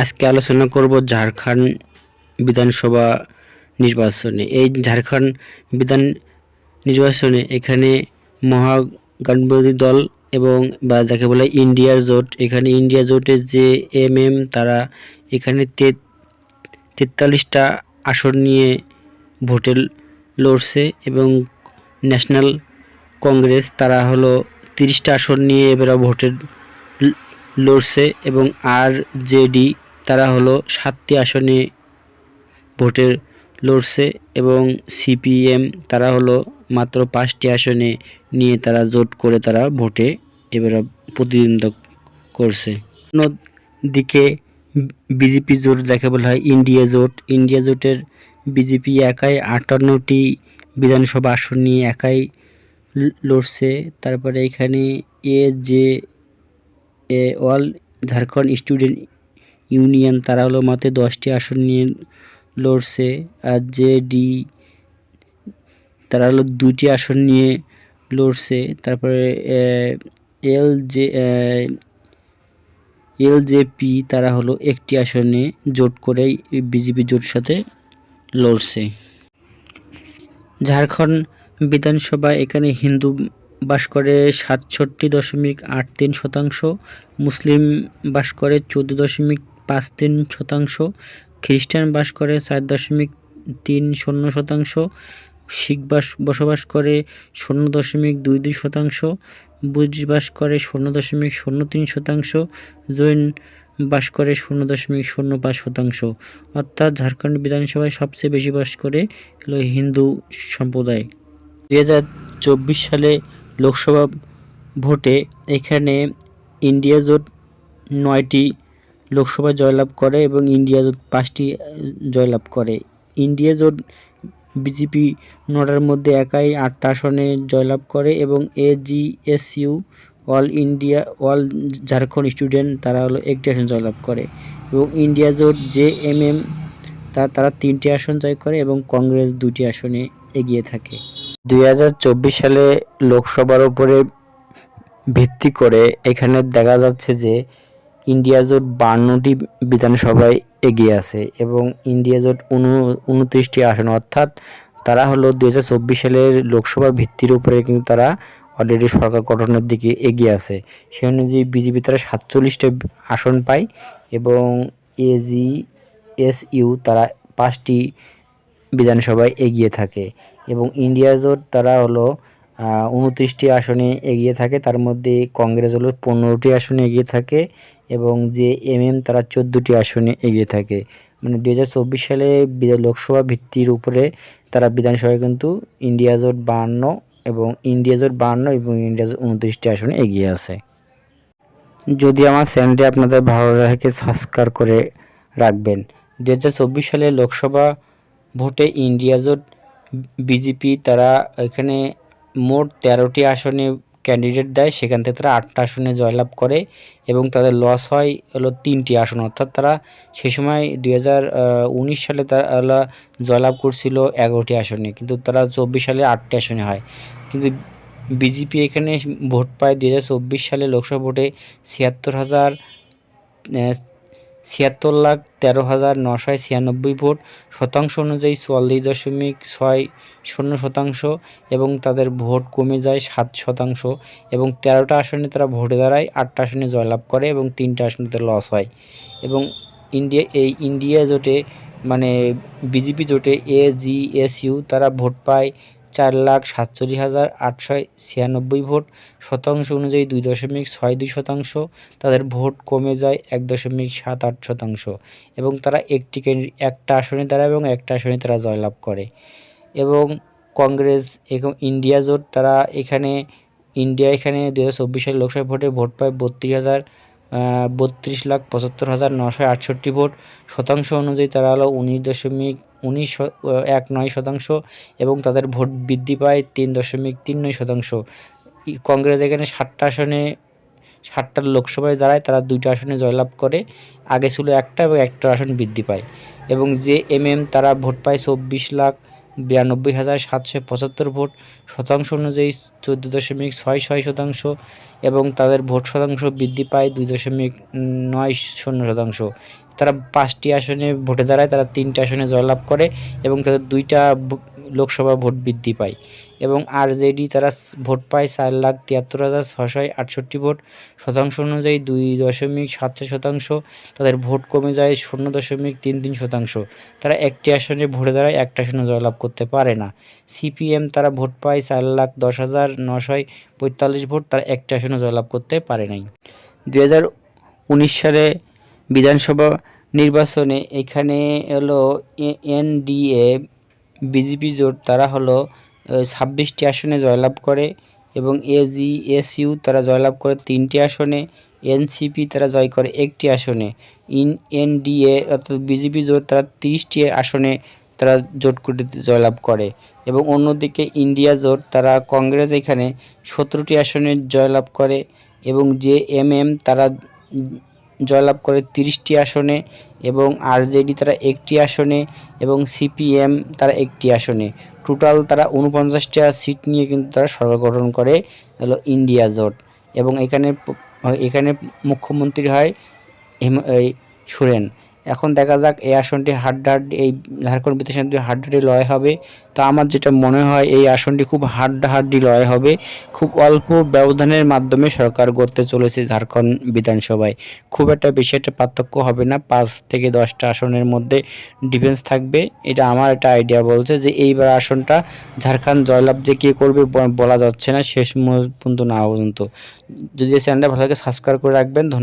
আজকে আলোচনা করব ঝাড়খণ্ড বিধানসভা নির্বাচনে। এই ঝাড়খণ্ড বিধান নির্বাচনে এখানে মহাগঠবন্ধন দল এবং বা যাকে বলে ইন্ডিয়ার জোট, এখানে ইন্ডিয়া জোটের যে এম এম, তারা এখানে তেতাল্লিশটা আসন নিয়ে ভোটে লড়ছে এবং ন্যাশনাল কংগ্রেস, তারা হলো তিরিশটা আসন নিয়ে এবার ভোটে ল- লড়ছে এবং আর জেডি তারা হলো সাতটি আসনে ভোটে লড়ছে এবং সিপিএম তারা হলো মাত্র পাঁচটি আসনে নিয়ে তারা জোট করে তারা ভোটে এবারে প্রতিদ্বন্দ্বিতা করছে। অন্যদিকে বিজেপি জোট যাকে বলা হয় ইন্ডিয়া জোট, ইন্ডিয়া জোটের বিজেপি একাই আটান্নটি বিধানসভা আসন নিয়ে একাই লড়ছে। তারপরে এখানে এ যে এ অল ঝাড়খণ্ড স্টুডেন্ট ইউনিয়ন, তারা হলো মাত্র দশটি আসন নিয়ে লড়ছে আর যে ডি, তারা হলো দুটি আসন নিয়ে লড়ছে। তারপরে L J L J P, তারা হলো একটি আসনে জোট করেই বিজেপি জোট সাথে লড়ছে। ঝাড়খণ্ড বিধানসভা, এখানে হিন্দু বাস করে সাতষট্টি দশমিক আট তিন শতাংশ, মুসলিম বাস করে চোদ্দ দশমিক পাঁচ তিন শতাংশ, খ্রিস্টান বাস করে চার দশমিক তিন শূন্য শতাংশ, শিখ বাস বসবাস করে শূন্য দশমিক দুই দুই শতাংশ, বুজ বাস করে শূন্য দশমিক শূন্য তিন শতাংশ, জৈন বাস করে শূন্য দশমিক শূন্য পাঁচ শতাংশ। অর্থাৎ ঝাড়খণ্ড বিধানসভায় সবচেয়ে বেশি বাস করে হলো হিন্দু সম্প্রদায়। হাজার চব্বিশ সালে লোকসভা ভোটে এখানে ইন্ডিয়া জোট নয়টি লোকসভা জয়লাভ করে এবং ইন্ডিয়া জোট পাঁচটি জয়লাভ করে। ইন্ডিয়া জোট বিজেপি নটার মধ্যে একাই আটটা আসনে জয়লাভ করে এবং AJSU all India, all Jharkhand student তারা হলো একটি আসন জয়লাভ করে এবং ইন্ডিয়া জোট জে এম এম তা, তারা তিনটি আসন জয় করে এবং কংগ্রেস দুটি আসনে এগিয়ে থাকে। দু হাজার চব্বিশ সালে লোকসভার উপরে ভিত্তি করে এখানে দেখা যাচ্ছে যে ইন্ডিয়া জোট বান্নটি বিধানসভায় এগিয়ে আছে এবং ইন্ডিয়া জোট উন, উনত্রিশটি আসন, অর্থাৎ তারা হলো দু হাজার চব্বিশ সালের লোকসভা ভিত্তির উপরে কিন্তু তারা অলরেডি সরকার গঠনের দিকে এগিয়ে আছে। সে অনুযায়ী বিজেপি তারা সাতচল্লিশটা আসন পায় এবং এজি এস ইউ তারা পাঁচটি বিধানসভায় এগিয়ে থাকে এবং ইন্ডিয়া জোট তারা হলো উনত্রিশটি আসনে এগিয়ে থাকে। তার মধ্যে কংগ্রেস হলো পনেরোটি আসনে এগিয়ে থাকে এবং যে এম এম তারা চোদ্দোটি আসনে এগিয়ে থাকে। মানে দু হাজার চব্বিশ সালে লোকসভা ভিত্তির উপরে তারা বিধানসভায় কিন্তু ইন্ডিয়া জোট বাহান্ন এবং ইন্ডিয়া জোট বাহান্ন এবং ইন্ডিয়া জোট উনত্রিশটি আসনে এগিয়ে আছে। যদি আমার চ্যানেলটি আপনাদের ভালো লাগে সাবস্ক্রাইব করে রাখবেন। দু হাজার চব্বিশ সালে লোকসভা ভোটে ইন্ডিয়া জোট বিজেপি তারা এখানে মোট তেরোটি আসনে ক্যান্ডিডেট দেয়, সেখান থেকে তারা আটটা আসনে জয়লাভ করে এবং তাদের লস হয় হলো তিনটি আসন। অর্থাৎ তারা সে সময় দুই হাজার উনিশ সালে তারা জয়লাভ করছিল এগারোটি আসনে, কিন্তু তারা চব্বিশ সালে আটটি আসনে হয়। কিন্তু বিজেপি এখানে ভোট পায় দুই হাজার চব্বিশ সালে লোকসভা ভোটে ছিয়াত্তর হাজার ছিয়াত্তর লাখ তেরো হাজার নশো ছিয়ানব্বই ভোট, শতাংশ অনুযায়ী চুয়াল্লিশ দশমিক ছয় শূন্য শতাংশ এবং তাদের ভোট কমে যায় সাত শতাংশ এবং তেরোটা আসনে তারা ভোটে দাঁড়ায়, আটটা আসনে জয়লাভ করে এবং তিনটা আসনে তাদের লস হয়। এবং ইন্ডিয়া, এই ইন্ডিয়া জোটে মানে বিজেপি জোটে এ জি এস ইউ তারা ভোট পায় চার লাখ সাতচল্লিশ হাজার আটশো ছিয়ানব্বই ভোট। শতাংশ অনুযায়ী দুই দশমিক ছয় দুই শতাংশ। তাদের ভোট কমে যায় এক দশমিক সাত আট শতাংশ। এবং তারা একটি একটা আসনে দাঁড়ায় এবং একটা আসনে তারা জয়লাভ করে। এবং কংগ্রেস এবং ইন্ডিয়া জোট, তারা এখানে, ইন্ডিয়া এখানে দু হাজার চব্বিশ সালের লোকসভা ভোটে ভোট পায় বত্রিশ হাজার বত্রিশ লাখ পঁচাত্তর হাজার নশো আটষট্টি ভোট। শতাংশ অনুযায়ী তারা হলো উনিশ দশমিক উনিশ এক নয় শতাংশ এবং তাদের ভোট বৃদ্ধি পায় তিন দশমিক তিন নয় শতাংশ। কংগ্রেস এখানে ষাটটা আসনে ষাটটা লোকসভায় দাঁড়ায়, তারা দুইটা আসনে জয়লাভ করে। আগে ছিল একটা এবং একটা আসন বৃদ্ধি পায়। এবং যে এম তারা ভোট পায় চব্বিশ লাখ বিরানব্বই হাজার সাতশো পঁচাত্তর ভোট শতাংশ অনুযায়ী চোদ্দ দশমিক ছয় ছয় শতাংশ এবং তাদের ভোট শতাংশ বৃদ্ধি পায় দুই দশমিক নয় শূন্য শতাংশ। তারা পাঁচটি আসনে ভোটে দাঁড়ায়, তারা তিনটি আসনে জয়লাভ করে এবং তাদের দুইটা লোকসভা ভোট বৃদ্ধি পায়। এবং আরজেডি তারা ভোট পায় চার লাখ তিয়াত্তর হাজার ছশো আটষট্টি ভোট। শতাংশ অনুযায়ী দুই দশমিক সাত শতাংশ, তাদের ভোট কমে যায় শূন্য দশমিক তিন তিন শতাংশ। তারা একটি আসনে ভোটে দাঁড়ায়, একটা আসনে জয়লাভ করতে পারে না। সিপিএম তারা ভোট পায় চার লাখ দশ হাজার নশয় পঁয়তাল্লিশ ভোট, তারা একটি আসনে জয়লাভ করতে পারে নাই। দুই হাজার উনিশ সালে বিধানসভা নির্বাচনে এখানে হলো এনডিএ বিজেপি জোট, তারা হলো ছাব্বিশটি আসনে জয়লাভ করে এবং এজি, এসইউ তারা জয়লাভ করে তিনটি আসনে, এনসিপি তারা জয় করে একটি আসনে। ইন, এনডিএ অর্থাৎ বিজেপি জোট তারা তিরিশটি আসনে তারা জোট করে জয়লাভ করে এবং অন্যদিকে ইন্ডিয়া জোট তারা কংগ্রেস এখানে সতেরোটি আসনে জয়লাভ করে এবং যে এম এম তারা জয়লাভ করে তিরিশটি আসনে এবং আরজেডি তারা একটি আসনে এবং সিপিএম তারা একটি আসনে। টোটাল তারা উনপঞ্চাশটা সিট নিয়ে কিন্তু তারা সরকার গঠন করে হলো ইন্ডিয়া জোট। এবং এখানে এখানে মুখ্যমন্ত্রী হয় সুরেন। এখন দেখা যাক এই আসনটি হাড্ডাহাড্ডি, এই ঝাড়খণ্ড বিধানসভা হাড্ডাহাড্ডি লড়াই হবে। তো আমার যেটা মনে হয়, এই আসনটি খুব হাড্ডাহাড্ডি লড়াই হবে। খুব অল্প ব্যবধানের মাধ্যমে সরকার গড়তে চলেছে ঝাড়খণ্ড বিধানসভায়। খুব একটা বেশি একটা পার্থক্য হবে না, পাঁচ থেকে দশটা আসনের মধ্যে ডিফেন্স থাকবে। এটা আমার একটা আইডিয়া বলছে যে এইবার আসনটা ঝাড়খণ্ড জয়লাভ যে কে করবে বলা যাচ্ছে না, শেষ পর্যন্ত না পর্যন্ত। যদি চ্যানেলটা ভালো লাগে সাবস্ক্রাইব করে রাখবেন। ধন্যবাদ।